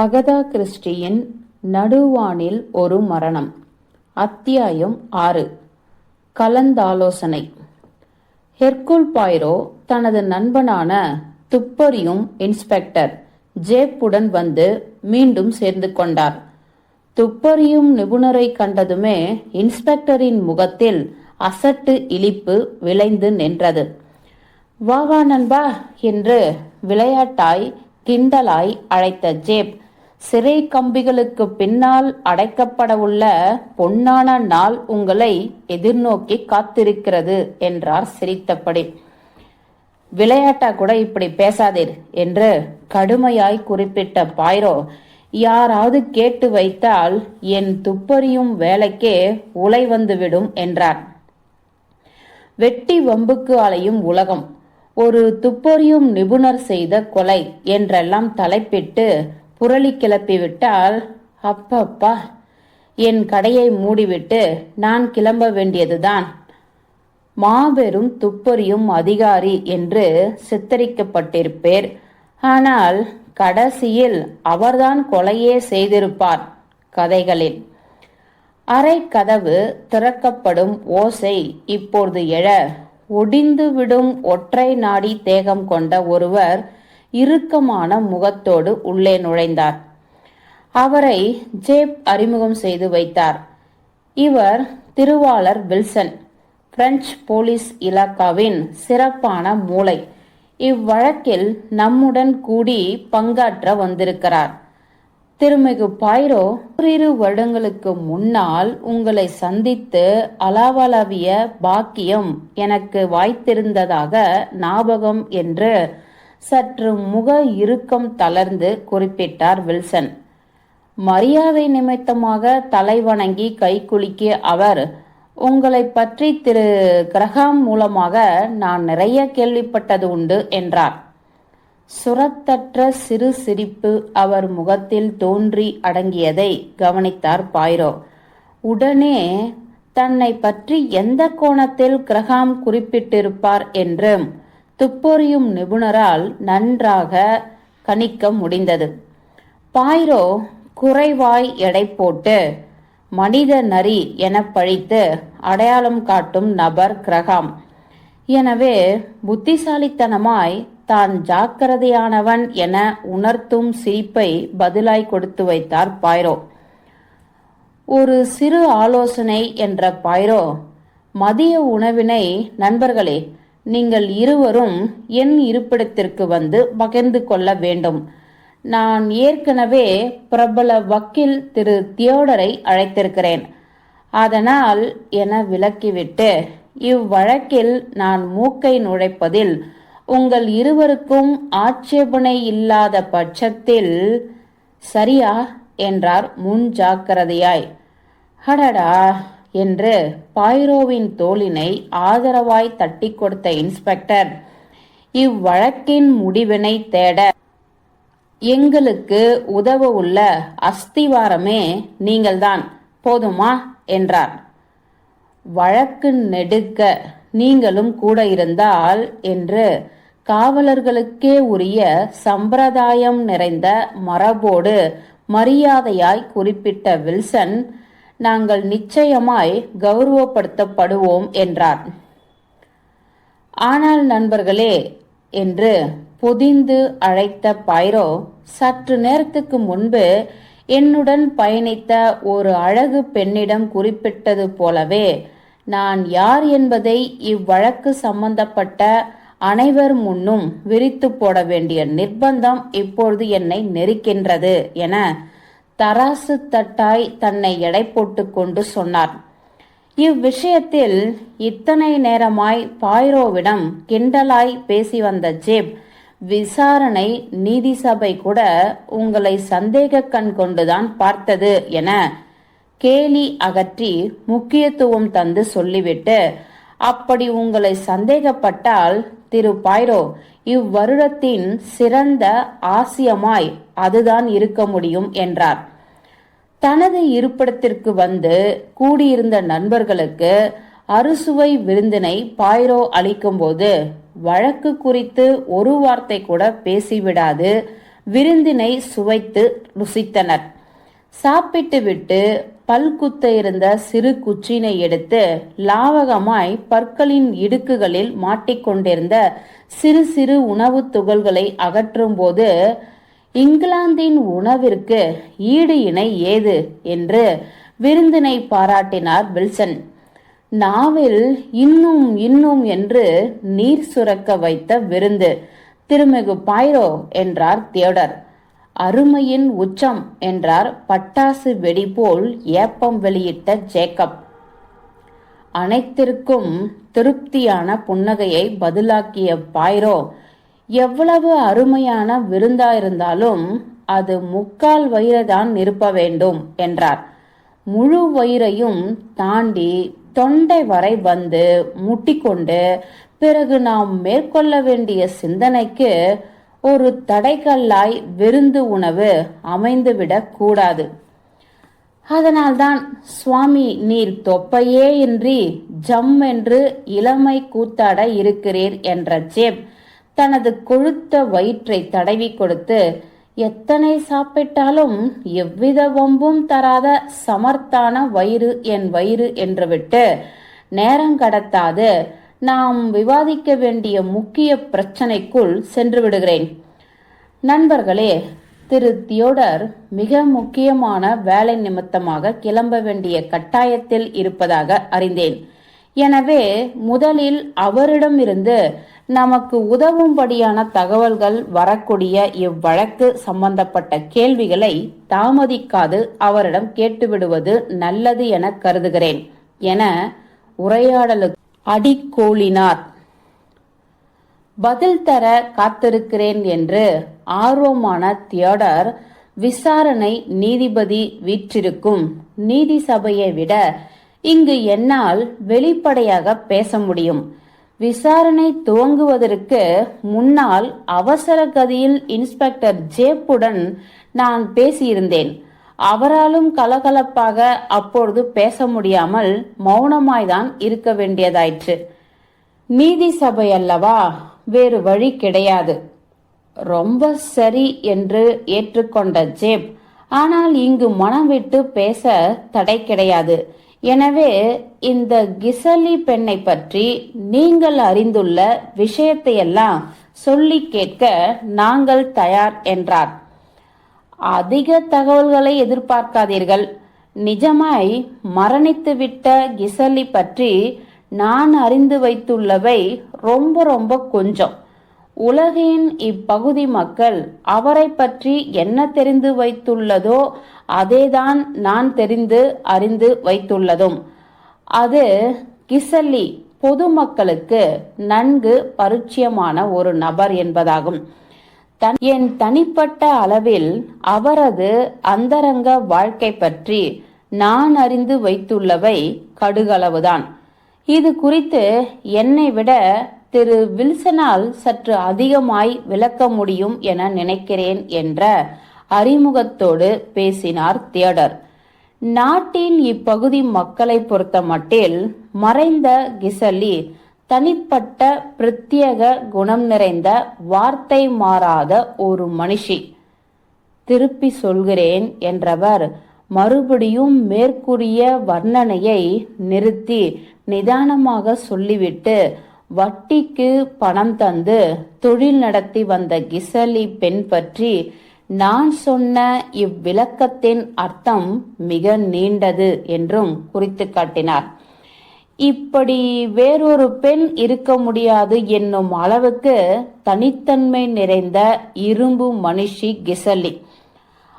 Agatha கிறிஸ்டியின் நடுவானில் ஒரு மரணம். அத்தியாயம் ஆறு. கலந்தாலோசனை. ஹெர்குல் பாய்ரோ தனது நண்பனான துப்பறியும் இன்ஸ்பெக்டர் ஜேப்புடன் வந்து மீண்டும் சேர்ந்து கொண்டார். துப்பறியும் நிபுணரை கண்டதுமே இன்ஸ்பெக்டரின் முகத்தில் அசட்டு இழிப்பு விளைந்து நின்றது. வா வா நண்பா என்று விளையாட்டாய் கிண்டலாய் அழைத்த ஜேப் சிறை கம்பிகளுக்கு பின்னால் அடைக்கப்படவுள்ள பொன்னான நாள் உங்களை எதிர்நோக்கி காத்திருக்கிறது என்றார் சிரித்தபடி. விளையாட்டா கூட இப்படி பேசாதீர் என்று கடுமையாய் குறிப்பிட்ட பாய்ரோ யாராவது கேட்டு வைத்தால் என் துப்பறியும் வேலைக்கே உலை வந்துவிடும் என்றார். வெட்டி வம்புக்கு அலையும் உலகம் ஒரு துப்பறியும் நிபுணர் செய்த கொலை என்றெல்லாம் தலைப்பிட்டு புரளி கிளப்பிவிட்டால் அப்பப்பா என் கடையை மூடிவிட்டு நான் கிளம்ப வேண்டியதுதான். மாபெரும் துப்பறியும் அதிகாரி என்று சித்தரிக்கப்பட்டிருப்பேர். ஆனால் கடைசியில் அவர்தான் கொலையே செய்திருப்பார் கதைகளில். அறை கதவு திறக்கப்படும் ஓசை இப்பொழுது எழ ஒடிந்துவிடும் ஒற்றை நாடி தேகம் கொண்ட ஒருவர் இறுக்கமான முகத்தோடு உள்ளே நுழைந்தார். அவரை ஜேப் அறிமுகம் செய்து வைத்தார். இவர் திருவாளர் வில்சன் பிரெஞ்சு போலீஸ் இலாக்காவின் சிறப்பான மூளை. இவ்வழக்கில் நம்முடன் கூடி பங்காற்ற வந்திருக்கிறார். திருமிகு பாய்ரோ ஓரிரு வருடங்களுக்கு முன்னால் உங்களை சந்தித்து அலாவலாவிய பாக்கியம் எனக்கு வாய்த்திருந்ததாக ஞாபகம் என்று சற்று முக இறுக்கம் தளர்ந்து குறிப்பிட்டார் வில்சன். மரியாதை நிமித்தமாக தலை வணங்கி கை குலுக்கிய அவர் உங்களை பற்றி திரு. கிரகாம் மூலமாக நான் நிறைய கேள்விப்பட்டது உண்டு என்றார். சுரத்தற்ற சிறு சிரிப்பு அவர் முகத்தில் தோன்றி அடங்கியதை கவனித்தார் பாய்ரோ. உடனே தன்னை பற்றி எந்த கோணத்தில் கிரகாம் குறிப்பிட்டிருப்பார்? என்றும் துப்பொறியும் நிபுணரால் நன்றாக கணிக்க முடிந்தது. பாய்ரோ குறைவாய் எடை போட்டு மனித நரி என பழித்து அடையாளம் காட்டும் நபர் கிரகாம். எனவே புத்திசாலித்தனமாய் தான் ஜாக்கிரதையானவன் என உணர்த்தும் சிரிப்பை பதிலாய் கொடுத்து வைத்தார் பாய்ரோ. ஒரு சிறு ஆலோசனை என்ற பாய்ரோ மதிய உணவினை நண்பர்களே நீங்கள் இருவரும் என் இருப்பிடத்திற்கு வந்து பகிர்ந்து கொள்ள வேண்டும். நான் ஏற்கனவே பிரபல வக்கீல் திரு. தியோடரை அழைத்திருக்கிறேன். அதனால் என விளக்கிவிட்டு இவ்வழக்கில் நான் மூக்கை நுழைப்பதில் உங்கள் இருவருக்கும் ஆட்சேபனை இல்லாத பட்சத்தில் சரியா? என்றார் முன் ஜாக்கிரதையாய் அடடா! என்று பாய்ரோவின் தோளினை ஆதரவாய் தட்டி கொடுத்த இன்ஸ்பெக்டர் இவ்வழக்கின் முடிவினை தேட எங்களுக்கு உதவ உள்ள அஸ்திவாரமே நீங்கள்தான் போதுமா? என்றார். வழக்கு நெடுக்க நீங்களும் கூட இருந்தால் என்று காவலர்களுக்கே உரிய சம்பிரதாயம் நிறைந்த மரபோடு மரியாதையாய் குறிப்பிட்ட வில்சன் நாங்கள் நிச்சயமாய் கௌரவப்படுத்தப்படுவோம் என்றார். ஆனால் நண்பர்களே என்று பொதிந்து அழைத்த பைரோ சற்று நேரத்துக்கு முன்பு என்னுடன் பயணித்த ஒரு அழகு பெண்ணிடம் குறிப்பிட்டது போலவே நான் யார் என்பதை இவ்வழக்கு சம்பந்தப்பட்ட அனைவர் முன்னும் விரித்து போட வேண்டிய நிர்பந்தம் இப்பொழுது என்னை நெருக்கின்றது என தராசு தட்டாய் தன்னை எடை போட்டு கொண்டு சொன்னார். இவ்விஷயத்தில் இத்தனை நேரமாய் பாய்ரோவிடம் கிண்டலாய் பேசி வந்த ஜேப் விசாரணை நீதி சபை கூட உங்களை சந்தேக கண் கொண்டுதான் பார்த்தது என கேலி அகற்றி முக்கியத்துவம் தந்து சொல்லிவிட்டு அப்படி உங்களை சந்தேகப்பட்டால் திரு பாய்ரோ இவ்வருடத்தின் சிறந்த ஆசியமாய் அதுதான் இருக்க முடியும் என்றார். தனது இருப்பிடத்திற்கு வந்து கூடியிருந்த நண்பர்களுக்கு அறுசுவை விருந்தினை பாய்ரோ அளிக்கும்போது வழக்கு குறித்து ஒரு வார்த்தை கூட பேசிவிடாது. விருந்தினை சுவைத்து ருசித்தனர். சாப்பிட்டுவிட்டு பல்குத்த இருந்த சிறு குச்சினை எடுத்து லாவகமாய் பற்களின் இடுக்குகளில் மாட்டிக்கொண்டிருந்த சிறு சிறு உணவு துகள்களை அகற்றும் போது இங்கிலாந்தின் உணவிற்கு ஈடு இணை ஏது? என்று விருந்தினை பாராட்டினார் வில்சன். நாவில் இன்னும் இன்னும் என்று நீர் சுரக்க வைத்த விருந்து திருமிகு பாய்ரோ என்றார் தியோடர் அருமையின் உச்சம் என்றார் பட்டாசு வெடி போல் ஏப்பம் வெளியிட்ட ஜேக்கப். அனைத்திற்கும் திருப்தியான புன்னகையை பதிலாக்கிய பாய்ரோ எவ்வளவு அருமையான விருந்தாயிருந்தாலும் அது முக்கால் வயிறுதான் நிரப்ப வேண்டும் என்றார். முழு வயிறையும் தாண்டி தொண்டை வரை வந்து முட்டிக்கொண்டு பிறகு நாம் மேற்கொள்ள வேண்டிய சிந்தனைக்கு ஒரு தடைக்கல்லாய் விருந்து உணவு அமைந்துவிடக் கூடாது. அதனால்தான் சுவாமி நீர் தொப்பையே இன்றி ஜம் என்று இளமை கூத்தாட இருக்கிறீர் என்ற ஜேப் தனது கொழுத்த வயிற்றை தடவி கொடுத்து எத்தனை சாப்பிட்டாலும் எவ்வித வம்பும் தராத சமர்த்தான வயிறு என் வயிறு என்று விட்டு நேரங்கடத்தாது நாம் விவாதிக்க வேண்டிய முக்கிய பிரச்சனைக்குள் சென்று விடுகிறேன். நண்பர்களே திரு. தியோடர் மிக முக்கியமான வேலை நிமித்தமாக கிளம்ப வேண்டிய கட்டாயத்தில் இருப்பதாக அறிந்தேன். எனவே முதலில் அவரிடமிருந்து நமக்கு உதவும்படியான தகவல்கள் வரக்கூடிய இவ்வழக்கு சம்பந்தப்பட்ட கேள்விகளை தாமதிக்காது அவரிடம் கேட்டுவிடுவது நல்லது என கருதுகிறேன். என உரையாடலுக்கு அடிக்கோளினார். பதில் தர காத்திருக்கிறேன் என்று ஆர்வமான தியோடர் விசாரணை நீதிபதி வீற்றிருக்கும் நீதி சபையை விட இங்கு என்னால் வெளிப்படையாக பேச முடியும். விசாரணை துவங்குவதற்கு முன்னால் அவசர கதியில் இன்ஸ்பெக்டர் ஜேப்புடன் நான் பேசியிருந்தேன். அவராலும் கலகலப்பாக அப்பொழுது பேச முடியாமல் மௌனமாய்தான் இருக்க வேண்டியதாயிற்று. நீதி சபை அல்லவா? வேறு வழி கிடையாது. ரொம்ப சரி என்று ஏற்றுக்கொண்ட ஜேப் ஆனால் இங்கு மனம் விட்டு பேச தடை கிடையாது. எனவே இந்த கிசலி பெண்ணை பற்றி நீங்கள் அறிந்துள்ள விஷயத்தையெல்லாம் சொல்லி கேட்க நாங்கள் தயார் என்றார். அதிக தகவல்களை எதிர்பார்க்காதீர்கள். நிஜமாய் மரணித்துவிட்ட கிசலி பற்றி நான் அறிந்து வைத்துள்ளவை ரொம்ப ரொம்ப கொஞ்சம். உலகின் இப்பகுதி மக்கள் அவரை பற்றி என்ன தெரிந்து வைத்துள்ளதோ அதேதான் நான் தெரிந்து அறிந்து வைத்துள்ளதும். அது கிசல்லி பொதுமக்களுக்கு நன்கு பரிச்சயமான ஒரு நபர் என்பதாகும். தன் என் தனிப்பட்ட அளவில் அவரது அந்தரங்க வாழ்க்கை பற்றி நான் அறிந்து வைத்துள்ளவை கடுகளவுதான். இது குறித்து என்னை விட திரு வில்சனால் சற்று அதிகமாய் விளக்க முடியும் என நினைக்கிறேன் என்ற அறிமுகத்தோடு பேசினார் தியடர். நாட்டின் இப்பகுதி மக்களை பொறுத்த மட்டில் மறைந்த கிசலி தனிப்பட்ட பிரத்யேக குணம் நிறைந்த வார்த்தை மாறாத ஒரு மனுஷி. திருப்பி சொல்கிறேன் என்றவர் மறுபடியும் மேற்கூறிய வர்ணனையை நிறுத்தி நிதானமாக சொல்லிவிட்டு வட்டிக்கு பணம் தந்து தொழில் நடத்தி வந்த கிசலி பெண் பற்றி நான் சொன்ன இவ்விளக்கத்தின் அர்த்தம் மிக நீண்டது என்றும் குறித்து காட்டினார். இப்படி வேறொரு பெண் இருக்க முடியாது என்னும் அளவுக்கு தனித்தன்மை நிறைந்த இரும்பு மனுஷி கிசலி.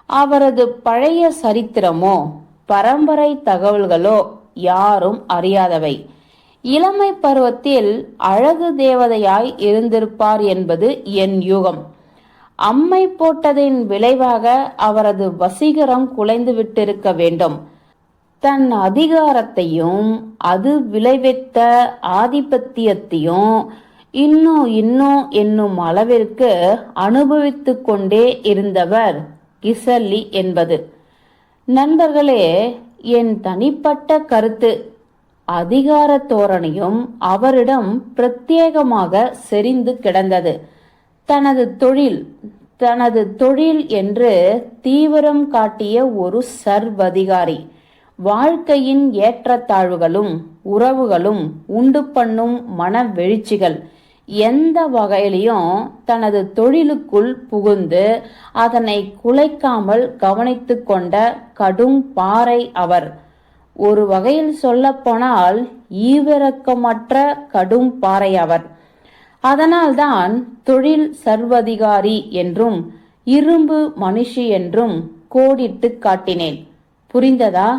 அவரது பழைய சரித்திரமோ பரம்பரை தகவல்களோ யாரும் அறியாதவை. இளமை பருவத்தில் அழகு தேவதையாய் இருந்திருப்பார் என்பது என் யூகம். அம்மை போட்டதின் விளைவாக அவரது வசீகரம் குலைந்து விட்டிருக்க வேண்டும். தன் அதிகாரத்தையும் அது விளைவித்த ஆதிபத்தியத்தையும் இன்னும் இன்னும் என்னும் அளவிற்கு அனுபவித்து கொண்டே இருந்தவர் கிசல்லி என்பது. நண்பர்களே என் தனிப்பட்ட கருத்து அதிகார தோரணையும் அவரிடம் பிரத்யேகமாக செறிந்து கிடந்தது. தனது தொழில் தனது தொழில் என்று தீவிரம் காட்டிய ஒரு சர்வதிகாரி. வாழ்க்கையின் ஏற்றத்தாழ்வுகளும் உறவுகளும் உண்டு பண்ணும் மனவெழுச்சிகள் எந்த வகையிலையும் தனது தொழிலுக்குள் புகுந்து அதனை குலைக்காமல் கவனித்து கொண்ட கடும் பாறை அவர். ஒரு வகையில் சொல்லப்போனால் ஈவிரக்கமற்ற கடும் பாறை அவர். அதனால்தான் தொழில் சர்வதிகாரி என்றும் இரும்பு மனுஷி என்றும் கோடிட்டு காட்டினேன். புரிந்ததா?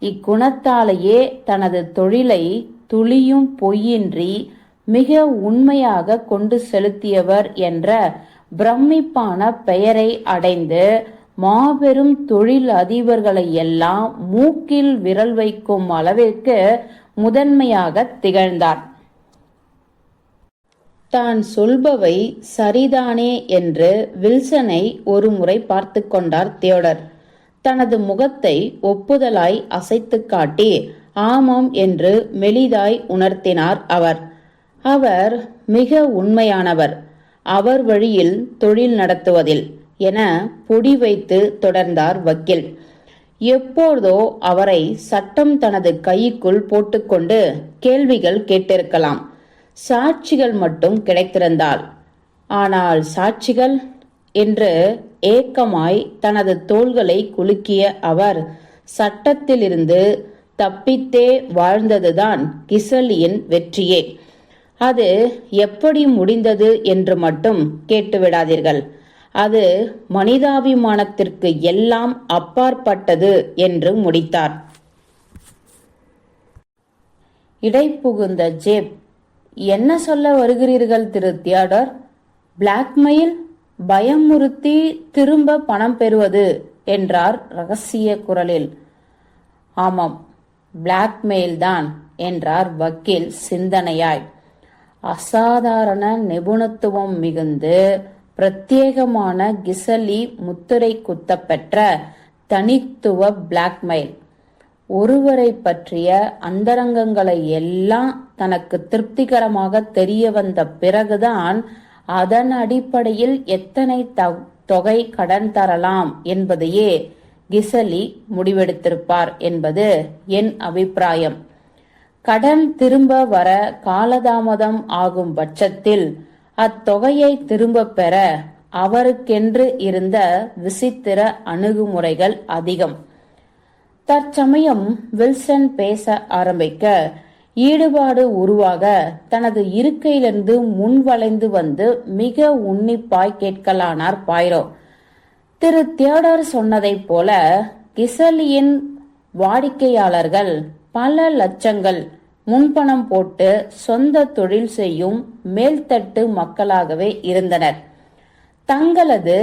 இக்குணத்தாலேயே தனது தொழிலை துளியும் பொய்யின்றி மிக உண்மையாக கொண்டு செலுத்தியவர் என்ற பிரமிப்பான பெயரை அடைந்து மாபெரும் தொழில் அதிபர்களை எல்லாம் மூக்கில் விரல் வைக்கும் அளவிற்கு முதன்மையாக திகழ்ந்தார். தான் சொல்பவை சரிதானே என்று வில்சனை ஒருமுறை பார்த்து கொண்டார் தியோடர் தனது முகத்தை ஒப்புதலாய் அசைத்து காட்டி ஆமாம் என்று மெலிதாய் உணர்த்தினார் அவர். அவர் மிக உண்மையானவர். அவர் வழியில் தொழில் நடத்துவதில் என பொடி வைத்து தொடர்ந்தார் வக்கீல். எப்போதோ அவரை சட்டம் தனது கைக்குள் போட்டுக்கொண்டு கேள்விகள் கேட்டிருக்கலாம். சாட்சிகள் மட்டும் கிடைத்திருந்தால் ஆனால் சாட்சிகள் என்று ஏக்கமாய் தனது தோள்களை குலுக்கிய அவர் சட்டத்திலிருந்து தப்பித்தே வாழ்ந்ததுதான் கிசலியின் வெற்றியே. அது எப்படி முடிந்தது என்று மட்டும் கேட்டுவிடாதீர்கள். அது மனிதாபிமானத்திற்கு எல்லாம் அப்பாற்பட்டது என்று முடித்தார். இடைப்புகுந்த ஜேப் என்ன சொல்ல வருகிறீர்கள் திரு தியாடர்? பிளாக்மெயில் பயமுறுத்தி திரும்ப பணம் பெறுவது என்றார் ரகசிய குரலில். ஆமாம் பிளாக்மெயில் தான் என்றார் வக்கீல் சிந்தனையாய். அசாதாரண நிபுணத்துவம் மிகுந்து பிரத்யேகமான கிசலி முத்திரை குத்தப்பெற்ற தனித்துவ பிளாக்மெயில். ஒருவரை பற்றிய அந்தரங்கங்களை எல்லாம் தனக்கு திருப்திகரமாக தெரிய வந்த பிறகுதான் அதன் அடிப்படையில் எத்தனை தொகை கடன் தரலாம் என்பதையே கிசலி முடிவெடுத்திருப்பார் என்பது என் அபிப்பிராயம். கடன் திரும்ப வர காலதாமதம் ஆகும் பட்சத்தில் அத்தொகையை திரும்ப பெற அவருக்கென்று இருந்த விசித்திர அணுகுமுறைகள் அதிகம். தற்சமயம் வில்சன் பேச ஆரம்பிக்க ஈடுபாடு உருவாக தனது இருக்கையிலிருந்து முன்வளைந்து வந்து மிக உன்னிப்பாய் கேட்கலானார் பாய்ரோ. திரு தியோடர் சொன்னதைப் போல கிசலியின் வாடிக்கையாளர்கள் பல லட்சங்கள் முன்பணம் போட்டு சொந்த தொழில் செய்யும் மேல்தட்டு மக்களாகவே இருந்தனர். தங்களது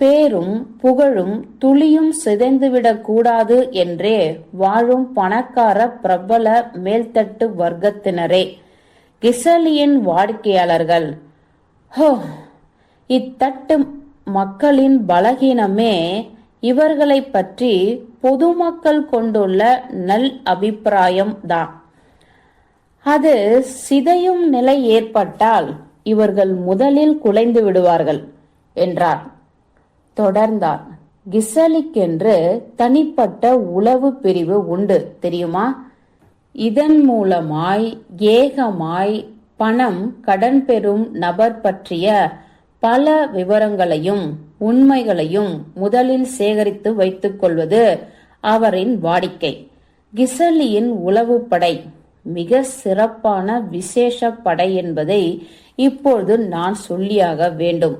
பேரும் புகழும் துளியும் சிதைந்துவிடக் கூடாது என்றே வாழும் பணக்கார பிரபல மேல்தட்டு வர்க்கத்தினரே. கிசலியின் வாடிக்கையாளர்கள் ஹோ இத்தட்டு மக்களின் பலகீனமே இவர்களைப் பற்றி பொதுமக்கள் கொண்டுள்ள நல் அபிப்பிராயம் தான். அது சிதையும் நிலை ஏற்பட்டால் இவர்கள் முதலில் குலைந்து விடுவார்கள் என்றார். தொடர்ந்தார் கிசலிக்கென்று தனிப்பட்ட உளவு பிரிவு உண்டு தெரியுமா? இதன் மூலமாய் ஏகமாய் பணம் கடன் பெறும் நபர் பற்றிய பல விவரங்களையும் உண்மைகளையும் முதலில் சேகரித்து வைத்துக் கொள்வது அவரின் வாடிக்கை. கிசலியின் உளவுப்படை மிக சிறப்பான விசேஷ படை என்பதை இப்பொழுது நான் சொல்லியாக வேண்டும்.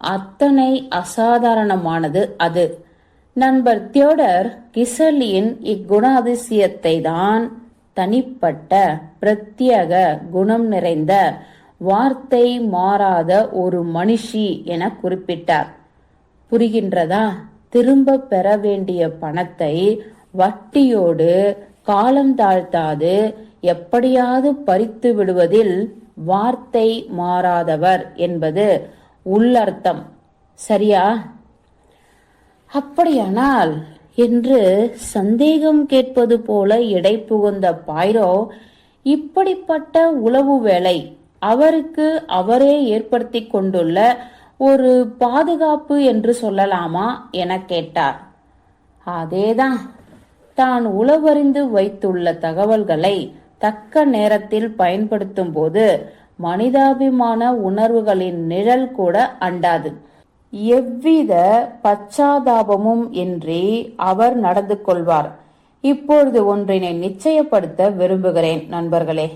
அத்தனை அசாதாரணமானது அது. நண்பர் தியோடர் கிசலியின் இக்குணாதிசயத்தை தான் தனிப்பட்ட பிரத்யேக குணம் நிறைந்த வார்த்தை மாறாத ஒரு மனுஷி என குறிப்பிட்டார். புரிகின்றதா? திரும்ப பெற வேண்டிய பணத்தை வட்டியோடு காலம் தாழ்த்தாது எப்படியாவது பறித்து விடுவதில் வார்த்தை மாறாதவர் என்பது உள்ளர்த்தம். சரியா? அப்படியானால் என்று சந்தேகம் கேட்பது போல இடை புகுந்த பாய்ரோ இப்படிப்பட்ட உளவு வேலை அவருக்கு அவரே ஏற்படுத்தி கொண்டுள்ள ஒரு பாதுகாப்பு என்று சொல்லலாமா என கேட்டார். அதேதான். தான் உளவறிந்து வைத்துள்ள தகவல்களை தக்க நேரத்தில் பயன்படுத்தும் போது மனிதாபிமான உணர்வுகளின் நிழல் கூட அண்டாது. எவ்வித பச்சாதாபமும் இன்றி அவர் நடந்து கொள்வார். இப்பொழுது ஒன்றினை நிச்சயப்படுத்த விரும்புகிறேன் நண்பர்களே.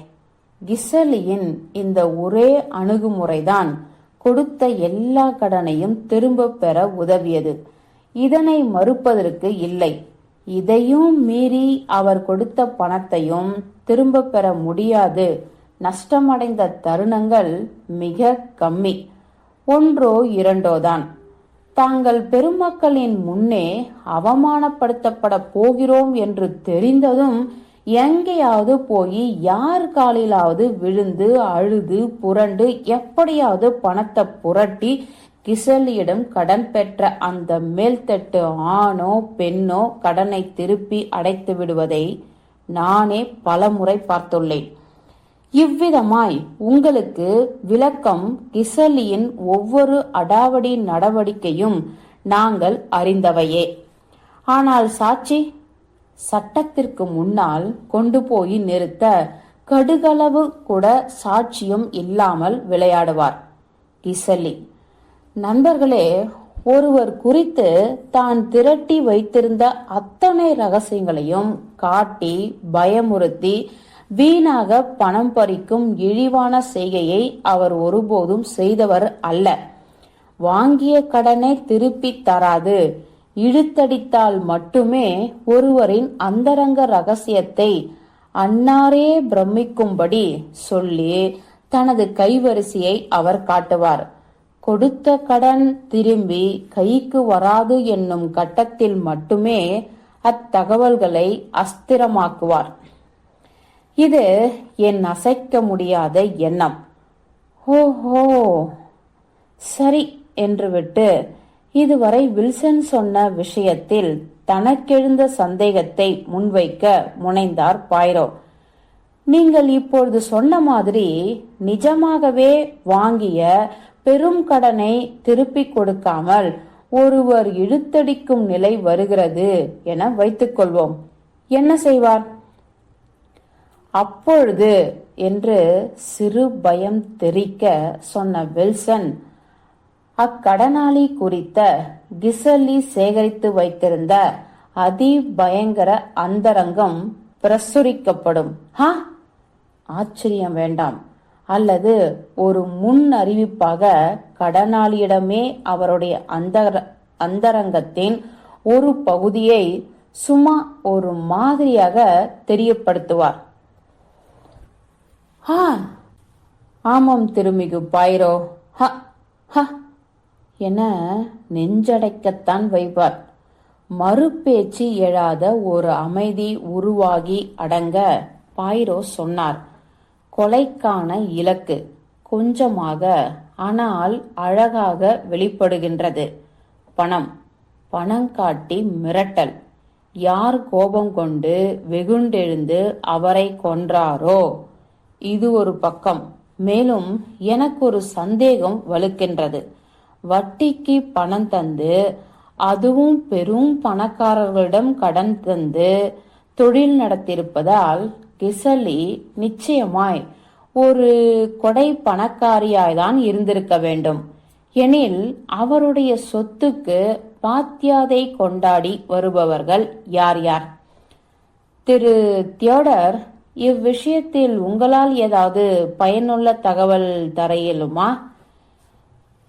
கிசலியின் இந்த ஒரே அணுகுமுறைதான் கொடுத்த எல்லா கடனையும் திரும்பப் பெற உதவியது. இதனை மறுப்பதற்கு இல்லை. இதையும் மீறி அவர் கொடுத்த பணத்தையும் திரும்ப பெற முடியாது. நஷ்டமடைந்த தருணங்கள் மிக கம்மி. ஒன்றோ இரண்டோதான் தாங்கள் பெருமக்களின் முன்னே அவமானப்படுத்தப்பட போகிறோம் என்று தெரிந்ததும் எங்கேயாவது போய் யார் காலிலாவது விழுந்து அழுது புரண்டு எப்படியாவது பணத்தை புரட்டி கிசலியிடம் கடன் பெற்ற அந்த மேல்தட்டு ஆணோ பெண்ணோ கடனை திருப்பி அடைத்து விடுவதை நானே பலமுறை பார்த்துள்ளேன். இவ்விதமாய் உங்களுக்கு விளக்கம் கிசலியின் ஒவ்வொரு அடாவடி நடவடிக்கையும் நாங்கள் அறிந்தவையே. ஆனால் சாட்சி சட்டத்திற்கு முன்னால் கொண்டு போய் நிறுத்த கடுகளவு கூட சாட்சியும் இல்லாமல் விளையாடுவார். கிசலி. நண்பர்களே ஒருவர் குறித்து தான் திரட்டி வைத்திருந்த அத்தனை ரகசியங்களையும் காட்டி பயமுறுத்தி வீணாக பணம் பறிக்கும் இழிவான செய்கையை அவர் ஒருபோதும் செய்தவர் அல்ல. வாங்கிய கடனை திருப்பி தராது. இழுத்தடித்தால் மட்டுமே ஒருவரின் அந்தரங்க ரகசியத்தை அன்னாரே பிரமிக்கும்படி சொல்லி தனது கைவரிசையை அவர் காட்டுவார். கொடுத்த கடன் திரும்பி கைக்கு வராது என்னும் கட்டத்தில் மட்டுமே அத்தகவல்களை அஸ்திரமாக்குவார். இது என் அசைக்க முடியாத எண்ணம். ஓஹோ. சரி என்று விட்டு இதுவரை வில்சன் சொன்ன விஷயத்தில் தனக்கெழுந்த சந்தேகத்தை முன்வைக்க முனைந்தார் பாய்ரோ. நீங்கள் இப்பொழுது சொன்ன மாதிரி நிஜமாகவே வாங்கிய பெரும் கடனை திருப்பிக் கொடுக்காமல் ஒருவர் இழுத்தடிக்கும் நிலை வருகிறது என வைத்துக்கொள்வோம். என்ன செய்வார்? அப்பொழுது என்று சிறு பயம் தெரிக்க சொன்ன வில்சன் அக்கடனாளி குறித்த கிசலி சேகரித்து வைத்திருந்த அதி பயங்கர அந்தரங்கம் பிரசுரிக்கப்படும். ஹா! ஆச்சரியம் வேண்டாம். அல்லது ஒரு முன் அறிவிப்பாக கடனாளியிடமே அவருடைய அந்தர அந்தரங்கத்தின் ஒரு பகுதியை சும்மா ஒரு மாதிரியாக தெரியப்படுத்துவார். ஹா. ஆமாம் திருமிகு பாயிரோ ஹ ஹ. என நெஞ்சடைக்கத்தான் வைப்பார். மறுபேச்சு எழாத ஒரு அமைதி உருவாகி அடங்க பாயிரோ சொன்னார். கொலைக்கான இலக்கு கொஞ்சமாக ஆனால் அழகாக வெளிப்படுகின்றது. பணம் பணம் காட்டி மிரட்டல். யார் கோபம் கொண்டு வெகுண்டெழுந்து அவரை கொன்றாரோ? இது ஒரு பக்கம். மேலும் எனக்கு ஒரு சந்தேகம் வலுக்கின்றது. வட்டிக்கு பணம் தந்து அதுவும் பெரும் பணக்காரர்களிடம் கடன் தந்து தொழில் நடத்தியிருப்பதால் கிசலி நிச்சயமாய் ஒரு கொடை பணக்காரியாய்தான் இருந்திருக்க வேண்டும். எனில் அவருடைய சொத்துக்கு பாத்தியாதை கொண்டாடி வருபவர்கள் யார் யார்? திரு தியோடர் இவ்விஷயத்தில் உங்களால் ஏதாவது பயனுள்ள தகவல் தர இயலுமா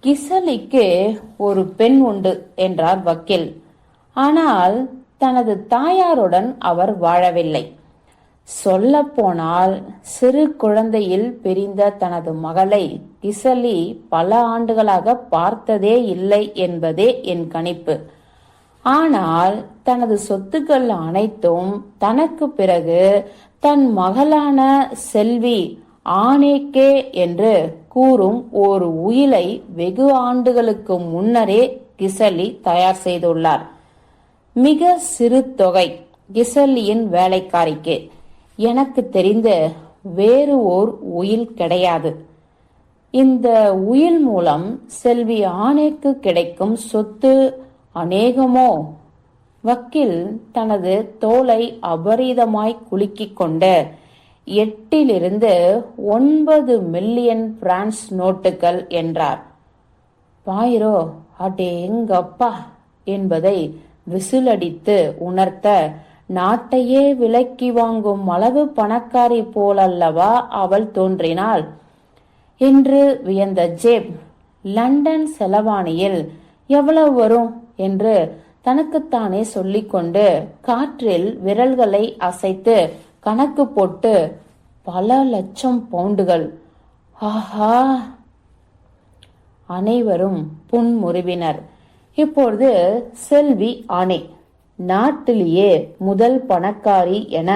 கிசலிக்கு ஒரு பெண் உண்டு என்றார் வக்கீல். ஆனால் தனது தாயாருடன் அவர் வாழவில்லை. சொல்லப்போனால் சிறு குழந்தையில் பிரிந்த தனது மகளை கிசலி பல ஆண்டுகளாக பார்த்ததே இல்லை என்பதே என் கணிப்பு. ஆனால் தனது சொத்துக்கள் அனைத்தும் தனக்கு பிறகு தன் மகளான செல்வி ஆனேக்கே என்று கூறும் ஒரு உயிலை வெகு ஆண்டுகளுக்கு முன்னரே கிசலி தயார் செய்துள்ளார். மிக சிறு தொகை கிசல்லியின் வேலைக்காரிக்கு. எனக்கு தெரிந்த வேறு ஓர் உயில் கிடையாது. இந்த உயில் மூலம் செல்வி ஆணைக்கு கிடைக்கும் சொத்து அநேகமோ? வக்கீல் தனது தோலை அபரீதமாய் குலுக்கிக் கொண்ட எட்டிலிருந்து ஒன்பது மில்லியன் பிரான்ஸ் நோட்டுகள் என்றார். பாயிரோ அடேங்கப்பா என்பதை விசிலடித்து உணர்த்த நாட்டையே விலக்கி வாங்கும் அளவு பணக்காரி போலல்லவா? அவள் தோன்றினாள். என்று வியந்த ஜேப் லண்டன் செலவாணியில் எவ்வளவு வரும்? என்று தனக்குத்தானே சொல்லிக்கொண்டு காற்றில் விரல்களை அசைத்து கணக்கு போட்டு பல லட்சம் பவுண்டுகள். ஆஹா! அனைவரும் புன்முறுவினர். இப்பொழுது செல்வி ஆணை. நாட்டிலேயே முதல் பணக்காரி என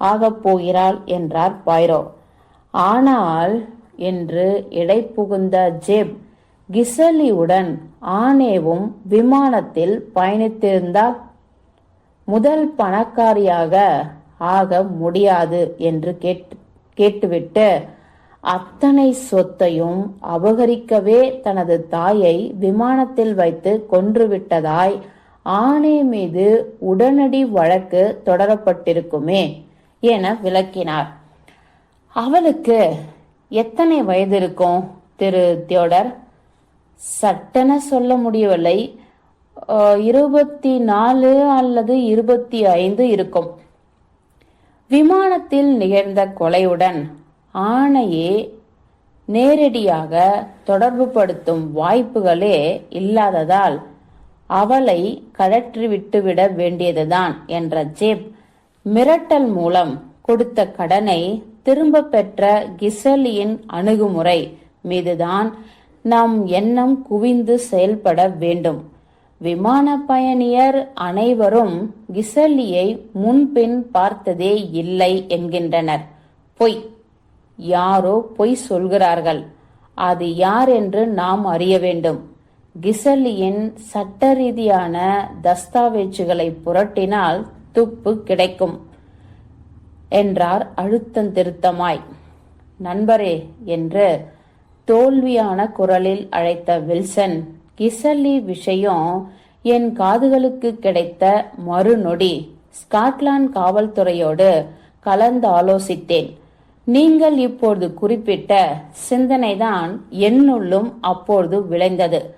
ஆகப் போகிறாள் என்றார் பைரோ ஆனால் என்று இடை புகுந்த ஜேப் கிசலியுடன் ஆனேவும் விமானத்தில் பயணித்திருந்தால் முதல் பணக்காரியாக ஆக முடியாது என்று கேட்டு கேட்டுவிட்டு அத்தனை சொத்தையும் அபகரிக்கவே தனது தாயை விமானத்தில் வைத்து கொன்றுவிட்டதாய் ஆணை மீது உடனடி வழக்கு தொடரப்பட்டிருக்குமே என விளக்கினார். அவளுக்கு எத்தனை வயது இருக்கும் திரு தியோடர்? சட்டென சொல்ல முடியவில்லை. இருபத்தி நாலு அல்லது இருபத்தி ஐந்து இருக்கும். விமானத்தில் நிகழ்ந்த கொலையுடன் ஆணையே நேரடியாக தொடர்புபடுத்தும் வாய்ப்புகளே இல்லாததால் அவளை கழற்றி விட்டுவிட வேண்டியதுதான் என்ற ஜேப் மிரட்டல் மூலம் கொடுத்த கடனை திரும்ப பெற்ற கிசலியின் அணுகுமுறை மீதுதான் நம் எண்ணம் குவிந்து செயல்பட வேண்டும். விமான பயணியர் அனைவரும் கிசலியை முன்பின் பார்த்ததே இல்லை என்கின்றனர். பொய். யாரோ பொய் சொல்கிறார்கள். அது யார் என்று நாம் அறிய வேண்டும். கிசலியின் சட்ட ரீதியான தஸ்தாவேஜுகளை புரட்டினால் துப்பு கிடைக்கும் என்றார் அழுத்தம் திருத்தமாய். நண்பரே என்று தோல்வியான குரலில் அழைத்த வில்சன் கிசல்லி விஷயம் என் காதுகளுக்கு கிடைத்த மறுநொடி. ஸ்காட்லாந்து காவல்துறையோடு கலந்து ஆலோசித்தேன். நீங்கள் இப்பொழுது குறிப்பிட்ட சிந்தனைதான் என்னுள்ளும் அப்பொழுது விளைந்தது.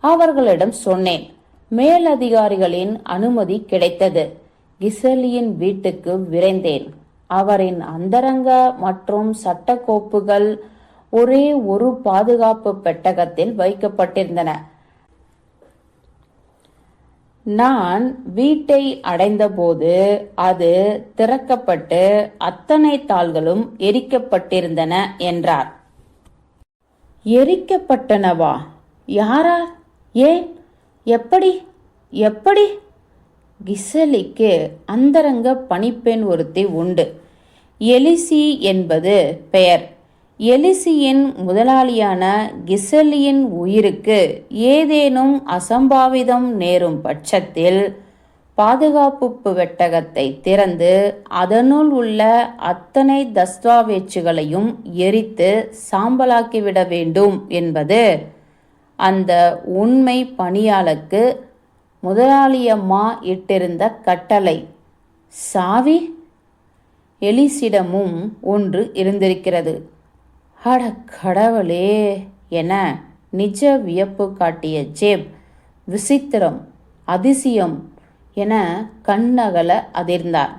அவர்களிடம் சொன்னேன் மேலதிகாரிகளின் அனுமதி கிடைத்தது. கிசலியின் வீட்டுக்கு விரைந்தேன். அவரின் அந்தரங்க மற்றும் சட்ட கோப்புகள் ஒரே ஒரு பாதுகாப்பு பெட்டகத்தில் வைக்கப்பட்டிருந்தன. நான் வீட்டை அடைந்தபோது அது திறக்கப்பட்டு அத்தனை தாள்களும் எரிக்கப்பட்டிருந்தன என்றார். எரிக்கப்பட்டனவா? யாரா ஏன்? எப்படி? எப்படி? கிசலிக்கு அந்தரங்க பணிப்பெண் ஒருத்தி உண்டு. எலிசி என்பது பெயர். எலிசியின் முதலாளியான கிசலியின் உயிருக்கு ஏதேனும் அசம்பாவிதம் நேரும் பட்சத்தில் பாதுகாப்பு வெட்டகத்தை திறந்து அதனுள் உள்ள அத்தனை தஸ்தாவேச்சுகளையும் எரித்து சாம்பலாக்கிவிட வேண்டும் என்பது அந்த உண்மை பணியாளருக்கு முதலாளியம்மா இட்டிருந்த கட்டளை. சாவி? எலிசிடமும் ஒன்று இருந்திருக்கிறது. அட கடவுளே என நிஜ வியப்பு காட்டிய ஜேப் விசித்திரம் அதிசயம் என கண்ணகல அதிர்ந்தார்.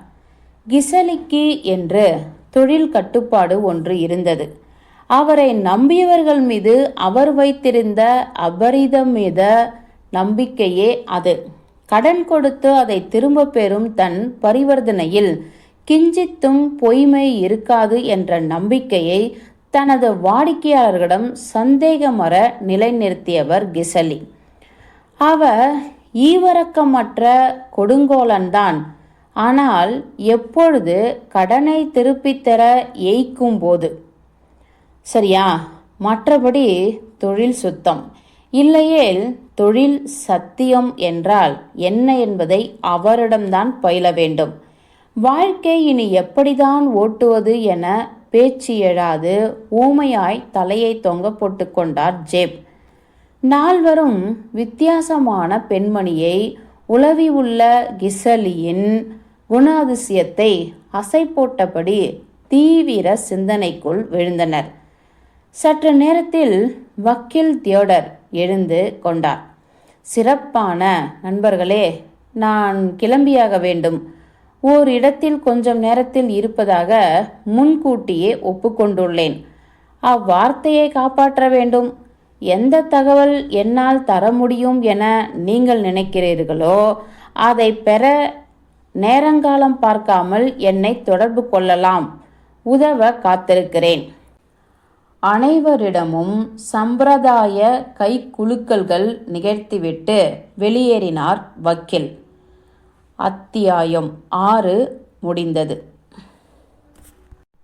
கிசலிக்கு என்று தொழில் கட்டுப்பாடு ஒன்று இருந்தது. அவரை நம்பியவர்கள் மீது அவர் வைத்திருந்த அபரிதம் மீத நம்பிக்கையே அது. கடன் கொடுத்து அதை திரும்ப பெறும் தன் பரிவர்த்தனையில் கிஞ்சித்தும் பொய்மை இருக்காது என்ற நம்பிக்கையை தனது வாடிக்கையாளர்களிடம் சந்தேகமற நிலைநிறுத்தியவர் கிசலி. அவர் ஈவரக்கமற்ற கொடுங்கோலன்தான். ஆனால் எப்பொழுது கடனை திருப்பித் தர எய்க்கும் போது? சரியா மற்றபடி தொழில் சுத்தம். இல்லையேல் தொழில் சத்தியம் என்றால் என்ன என்பதை அவரிடம்தான் பயில வேண்டும். வாழ்க்கை இனி எப்படிதான் ஓட்டுவது என பேச்சு எழாது. ஊமையாய் தலையை தொங்க போட்டு கொண்டார் ஜேப். நால்வரும் வித்தியாசமான பெண்மணியை உளவி உள்ள கிசலியின் குணாதிசயத்தை அசை போட்டபடி தீவிர சிந்தனைக்குள் விழுந்தனர். சற்று நேரத்தில் வக்கீல் தியோடர் எழுந்து கொண்டார். சிறப்பான நண்பர்களே நான் கிளம்பியாக வேண்டும். ஓர் இடத்தில் கொஞ்சம் நேரத்தில் இருப்பதாக முன்கூட்டியே ஒப்புக்கொண்டுள்ளேன். அவ்வார்த்தையை காப்பாற்ற வேண்டும். எந்த தகவல் என்னால் தர முடியும் என நீங்கள் நினைக்கிறீர்களோ அதை பெற நேரங்காலம் பார்க்காமல் என்னை தொடர்பு கொள்ளலாம். உதவ காத்திருக்கிறேன். அனைவரிடமும் சம்பிரதாய கைக்குலுக்கல்கள் நிகழ்த்திவிட்டு வெளியேறினார் வக்கீல். அத்தியாயம் ஆறு முடிந்தது.